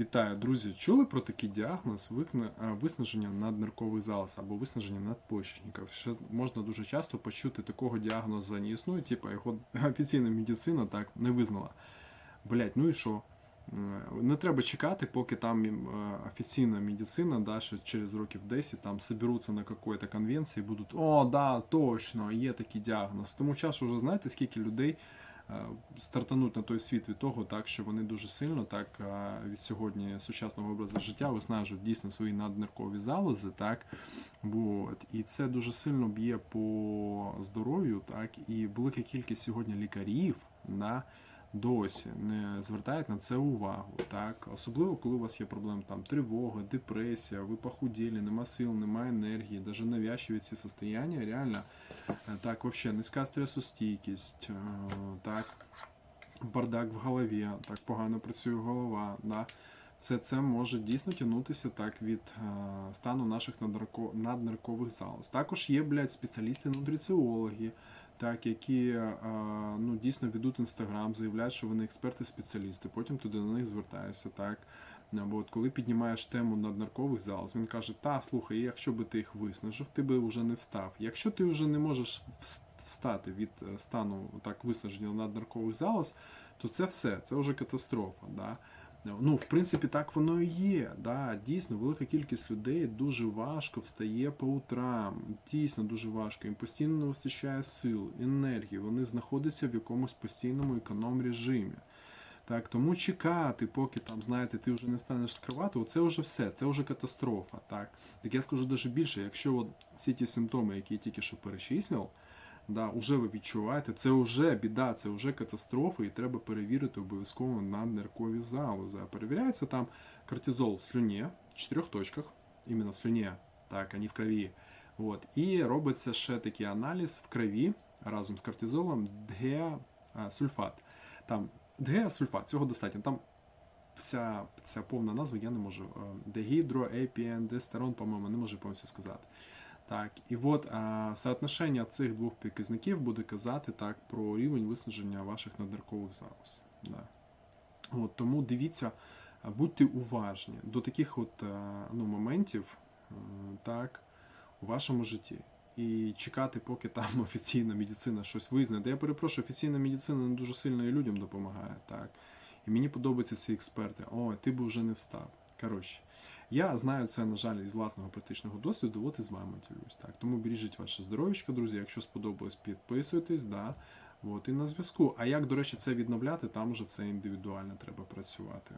Вітаю, друзі! Чули про такий діагноз а, виснаження надниркових залоз або виснаження надпочечників? Ще можна дуже часто почути такого діагнозу не існує, типу його офіційна медицина так не визнала. Блять, ну і що? Не треба чекати, поки там е, офіційна медицина, да, що через років 10 там соберуться на какой-то конвенції і будуть О, да, точно, є такий діагноз. Тому часу вже знаєте, скільки людей е, стартануть на той світ від того, так що вони дуже сильно так е, від сьогодні сучасного образу життя виснажують дійсно свої надниркові залози, так вот. і це дуже сильно б'є по здоров'ю, так і велика кількість сьогодні лікарів на досі не звертають на це увагу, так особливо коли у вас є проблеми там тривога, депресія, ви похуділи, нема сил, немає енергії, навіть навязчиві ці состояння, реально е, так, вообще низька стресостійкість, е, так, бардак в голові, так погано працює голова. Да. Все це може дійсно тягнутися так від е, стану наших надниркових залоз. Також є, блядь, спеціалісти-нутриціологи, так, які е, ну, дійсно ведуть інстаграм, заявляють, що вони експерти-спеціалісти, потім туди на них звертаєшся. Так. Або от коли піднімаєш тему наднаркових залоз, він каже: Та, слухай, якщо би ти їх виснажив, ти би вже не встав. Якщо ти вже не можеш встати від е, стану так виснаження наднаркових залоз, то це все, це вже катастрофа. Да? Ну, в принципі, так воно і є. Да? Дійсно, велика кількість людей дуже важко встає по утрам. Дійсно дуже важко. Їм постійно не вистачає сил, енергії. Вони знаходяться в якомусь постійному економ режимі. Так, тому чекати, поки там, знаєте, ти вже не станеш скривати, оце вже все, це вже катастрофа. Так, так я скажу навіть більше, якщо от всі ті симптоми, які я тільки що перечислив, да, уже ви відчуваєте, це вже біда, це вже катастрофа, і треба перевірити обов'язково на ниркові залози. Перевіряється там кортизол в слюні, в чотирьох точках, іменно в слюні, так, а не в крові. От. І робиться ще такий аналіз в крові разом з кортизолом ДГ-сульфат. Там ДГ-сульфат, цього достатньо. Там вся ця повна назва я не можу. Е, Дегідроепіендестерон, по-моєму, не можу повністю сказати. Так, і от а, соотношення цих двох показників буде казати так про рівень виснаження ваших надниркових залоз. Да. От, тому дивіться, будьте уважні до таких от а, ну, моментів е, так, у вашому житті. І чекати, поки там офіційна медицина щось визнає. Я перепрошую, офіційна медицина не дуже сильно і людям допомагає. Так. І мені подобаються ці експерти. О, ти б вже не встав. Коротше, я знаю це, на жаль, із власного практичного досвіду, от і з вами ділюсь. Так. Тому бережіть ваше здоров'ячко, друзі. Якщо сподобалось, підписуйтесь, да. От, і на зв'язку. А як, до речі, це відновляти, там вже все індивідуально треба працювати.